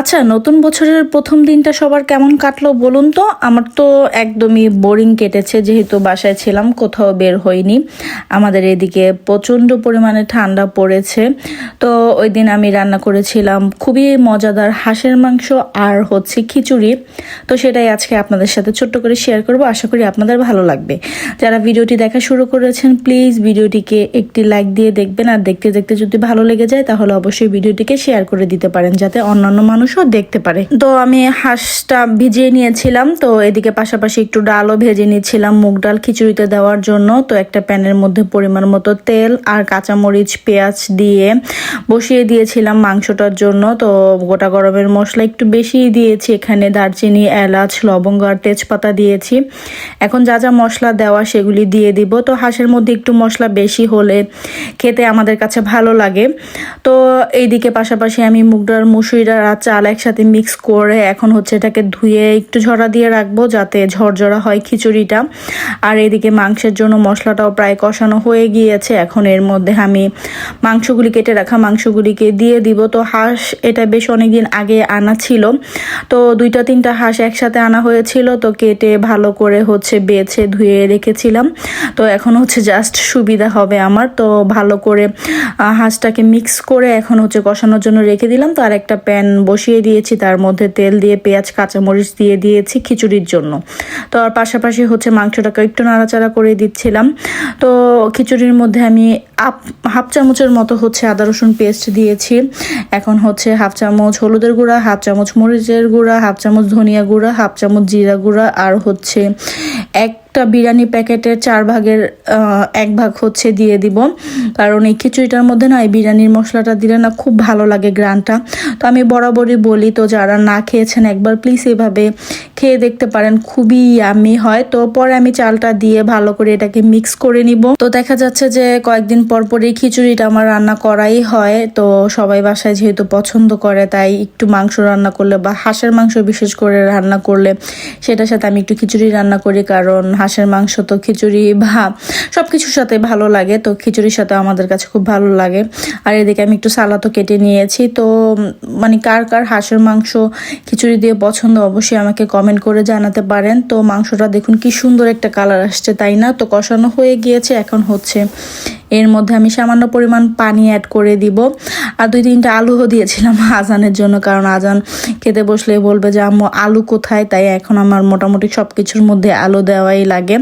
আচ্ছা নতুন বছরের প্রথম দিনটা সবার কেমন কাটলো বলুন তো? আমার তো একদমই বোরিং কেটেছে, যেহেতু বাসায় ছিলাম, কোথাও বের হইনি। আমাদের এদিকে প্রচণ্ড পরিমাণে ঠান্ডা পড়েছে। তো ওই দিন আমি রান্না করেছিলাম, খুবই মজাদার হাঁসের মাংস আর হচ্ছে খিচুড়ি। তো সেটাই আজকে আপনাদের সাথে ছোট্ট করে শেয়ার করব, আশা করি আপনাদের ভালো লাগবে। যারা ভিডিওটি দেখা শুরু করেছেন প্লিজ ভিডিওটিকে একটি লাইক দিয়ে দেখবেন। আর দেখতে দেখতে যদি ভালো লেগে যায়, তাহলে অবশ্যই ভিডিওটিকে শেয়ার করে দিতে পারেন, যাতে অন্যান্য মানুষও দেখতে পারে। তো আমি হাঁসটা ভিজিয়ে নিয়েছিলাম, তো এদিকে পাশাপাশি একটু ডালও ভেজে নিয়েছিলাম মুগ ডাল খিচুড়িতে দেওয়ার জন্য। তো একটা প্যানের মধ্যে পরিমাণ মতো তেল আর কাঁচামরিচ, পেঁয়াজ দিয়ে বসিয়ে দিয়েছিলাম মাংসটার জন্য। তো গোটা গরমের মশলা একটু বেশি দিয়েছি, এখানে দারচিনি, এলাচ, লবঙ্গ আর তেজপাতা দিয়েছি। এখন যা যা মশলা দেওয়া সেগুলি দিয়ে দিব। তো হাঁসের মধ্যে একটু মশলা বেশি হলে খেতে আমাদের কাছে ভালো লাগে। তো এইদিকে পাশাপাশি আমি মুগ ডাল মুসুরির আর চাল একসাথে মিক্স করে এখন হচ্ছে এটাকে ধুয়ে একটু ঝরা দিয়ে রাখব যাতে ঝরঝরা হয় খিচুড়িটা। আর এদিকে মাংসের জন্য মশলাটাও প্রায় কষানো হয়ে গিয়েছে। এখন এর মধ্যে আমি মাংসগুলি কেটে রাখা মাংসগুলিকে দিয়ে দিব। তো হাঁস এটা বেশ অনেকদিন আগে আনা ছিল। তো দুইটা তিনটা হাঁস একসাথে আনা হয়েছিল। তো কেটে ভালো করে হচ্ছে বেছে ধুয়ে রেখেছিলাম। তো এখন হচ্ছে জাস্ট সুবিধা হবে আমার। তো ভালো করে হাঁসটাকে মিক্স করে এখন হচ্ছে কষানোর জন্য রেখে দিলাম। তো আর একটা প্যান বসিয়ে দিয়েছি, তার মধ্যে তেল দিয়ে, পেঁয়াজ, কাঁচামরিচ দিয়ে দিয়েছি খিচুড়ির জন্য। তো আর পাশাপাশি হচ্ছে মাংসটাকে একটু নাড়াচাড়া করে দিচ্ছিলাম। তো খিচুড়ির মধ্যে আমি হাফ চামচের মতো হচ্ছে আদা, রসুন পেস্ট দিয়েছি। এখন হচ্ছে হাফ চামচ হলুদের গুঁড়া, হাফ চামচ মরিচের গুঁড়া, হাফ চামচ ধনিয়া গুঁড়া, হাফ চামচ জিরা গুঁড়া, আর হচ্ছে একটা বিরিয়ানি প্যাকেটের চার ভাগের এক ভাগ হচ্ছে দিয়ে দিব। কারণ এই খিচুড়িটার মধ্যে না এই বিরিয়ানির মশলাটা দিলে না খুব ভালো লাগে গ্রানটা। তো আমি বরাবরই বলি, তো যারা না খেয়েছেন একবার প্লিজ এভাবে খেয়ে দেখতে পারেন, খুবই ইয়ামি হয়। তো পরে আমি চালটা দিয়ে ভালো করে এটাকে মিক্স করে নিব। তো দেখা যাচ্ছে যে কয়েকদিন পর পরই খিচুড়িটা আমার রান্না করাই হয়। তো সবাই বাসায় যেহেতু পছন্দ করে, তাই একটু মাংস রান্না করলে বা হাঁসের মাংস বিশেষ করে রান্না করলে সেটার সাথে আমি একটু খিচুড়ি রান্না করি, কারণ হাঁসের মাংস তো খিচুড়ি বা সব কিছুর সাথে ভালো লাগে। তো খিচুড়ির সাথে আমাদের কাছে খুব ভালো লাগে। আর এদিকে আমি একটু সালাদও কেটে নিয়েছি। তো মানে কার কার হাঁসের মাংস খিচুড়ি দিয়ে পছন্দ অবশ্যই আমাকে কমেন্ট করে জানাতে পারেন। তো মাংসটা দেখুন কি সুন্দর একটা কালার আসছে, তাই না? তো কষানো হয়ে গিয়েছে, এখন হচ্ছে এর মধ্যে আমি সামান্য পরিমাণ পানি অ্যাড করে দিব। আর দুই তিনটা আলুও দিয়েছিলাম আজানের জন্য, কারণ আজান খেতে বসলে বলবে যে, আম্মু, আলু কোথায়? তাই এখন আমার মোটামুটি সব কিছুর মধ্যে আলু দেওয়াই লাগে।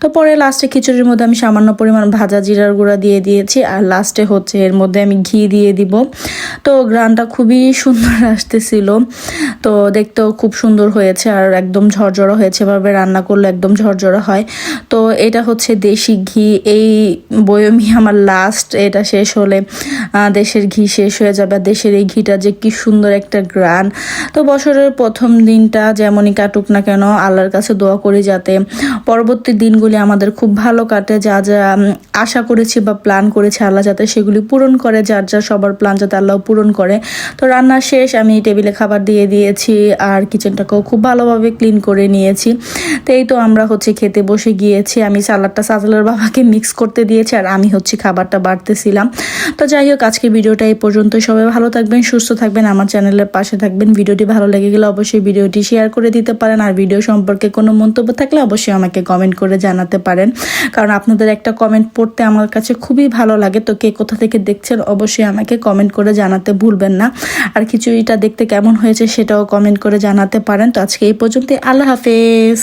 তো পরে লাস্টে খিচুড়ির মধ্যে আমি সামান্য পরিমাণ ভাজা জিরার গুঁড়া দিয়ে দিয়েছি, আর লাস্টে হচ্ছে এর মধ্যে আমি ঘি দিয়ে দিব। তো গ্রানটা খুবই সুন্দর আসতেছিল। তো দেখতেও খুব সুন্দর হয়েছে, আর একদম ঝরঝরা হয়েছে। এভাবে রান্না করলে একদম ঝরঝরা হয়। তো এটা হচ্ছে দেশি ঘি, এই বয়মি আমার লাস্ট এটা শেষ হলে দেশের ঘি শেষ হয়ে যাবে। দেশের এই ঘিটা যে কি সুন্দর একটা গ্রান। তো বছরের প্রথম দিনটা যেমনই কাটুক না কেন, আল্লাহর কাছে দোয়া করি যাতে পরবর্তী দিনগুলি আমাদের খুব ভালো কাটে। যা যা আশা করেছি বা প্ল্যান করেছি আল্লাহ যাতে সেগুলি পূরণ করে, যার যা সবার প্ল্যান যাতে আল্লাহ পূরণ করে। তো রান্না শেষ, আমি টেবিলে খাবার দিয়ে দিয়েছি আর কিচেনটাকেও খুব ভালোভাবে ক্লিন করে নিয়েছি। তো এই তো আমরা হচ্ছে খেতে বসে গিয়েছি। আমি সালাডটা সাজালের বাবাকে মিক্স করতে দিয়েছি আর আমি হচ্ছে খাবারটা বাড়তেছিলাম। তো যাই হোক, আজকের ভিডিওটা এই পর্যন্ত। সবাই ভালো থাকবেন, সুস্থ থাকবেন, আমার চ্যানেলের পাশে থাকবেন। ভিডিওটি ভালো লেগে গেলে অবশ্যই ভিডিওটি শেয়ার করে দিতে পারেন। আর ভিডিও সম্পর্কে কোনো মন্তব্য থাকলে অবশ্যই আমাকে কমেন্ট করে জানাতে পারেন। কারণ আপনাদের একটা কমেন্ট পড়তে আমার কাছে খুবই ভালো লাগে। তো কে কোথা থেকে দেখছেন অবশ্যই আমাকে কমেন্ট করে জানাতে ভুলবেন না। আর খিচুড়িটা দেখতে কেমন হয়েছে সেটাও কমেন্ট করে জানাতে পারেন। তো আজকে এই পর্যন্ত আল্লাহ হাফেজ।